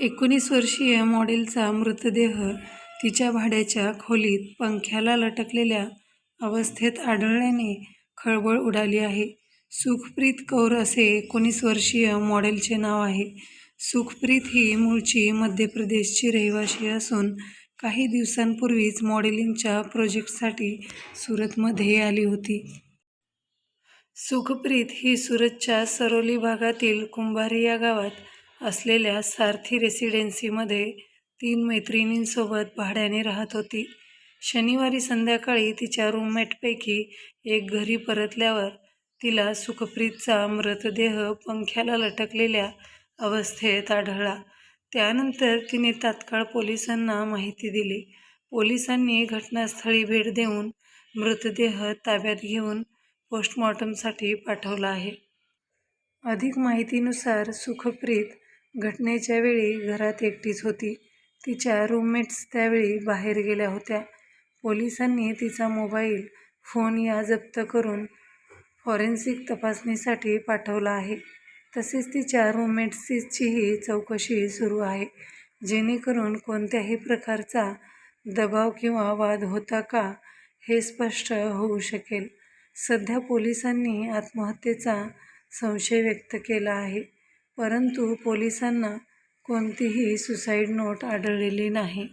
एकोणीस वर्षीय मॉडेलचा मृतदेह तिच्या भाड्याच्या खोलीत पंख्याला लटकलेल्या अवस्थेत आढळल्याने खळबळ उडाली आहे. सुखप्रीत कौर असे एकोणीस वर्षीय मॉडेलचे नाव आहे. सुखप्रीत ही मूळची मध्य प्रदेशची रहिवाशी असून काही दिवसांपूर्वीच मॉडेलिंगच्या प्रोजेक्टसाठी सुरतमध्ये आली होती. सुखप्रीत ही सुरतच्या सरोली भागातील कुंभारी या गावात असलेल्या सारथी रेसिडेन्सीमध्ये तीन मैत्रिणींसोबत भाड्याने राहत होती. शनिवारी संध्याकाळी तिच्या रूममेटपैकी एक घरी परतल्यावर तिला सुखप्रीतचा मृतदेह पंख्याला लटकलेल्या अवस्थेत आढळला. त्यानंतर तिने तात्काळ पोलिसांना माहिती दिली. पोलिसांनी घटनास्थळी भेट देऊन मृतदेह ताब्यात घेऊन पोस्टमॉर्टमसाठी पाठवला आहे. अधिक माहितीनुसार सुखप्रीत घटनेच्या वेळी घरात एकटीच होती. तिच्या रूममेट्स त्यावेळी बाहेर गेल्या होत्या. पोलिसांनी तिचा मोबाईल फोन या जप्त करून फॉरेन्सिक तपासणीसाठी पाठवला आहे. तसेच तिच्या रूममेट्सचीही चौकशी सुरू आहे, जेणेकरून कोणत्याही प्रकारचा दबाव किंवा वाद होता का, हे स्पष्ट होऊ शकेल. सध्या पोलिसांनी आत्महत्येचा संशय व्यक्त केला आहे, परंतु पोलिसांना कोणतीही सुसाईड नोट आढळलेली नाही.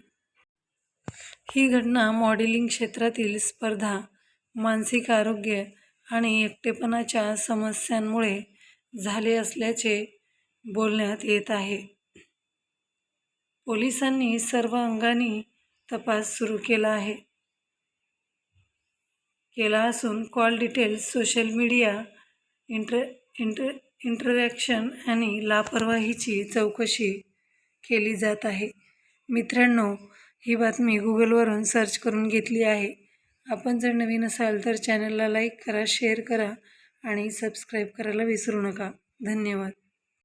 ही घटना मॉडेलिंग क्षेत्रातील स्पर्धा, मानसिक आरोग्य आणि एकटेपणाच्या समस्यांमुळे झाले असल्याचे बोलण्यात येत आहे. पोलिसांनी सर्व अंगांनी तपास सुरू केला आहे केला असून call details, social media inter inter interaction आणि लापरवाहीची चौकशी केली जात आहे. मित्रांनो, ही बातमी गुगलवरून सर्च करून घेतली आहे. आपण जर नवीन असाल तर चॅनलला लाईक करा, शेअर करा आणि सबस्क्राईब करायला विसरू नका. धन्यवाद.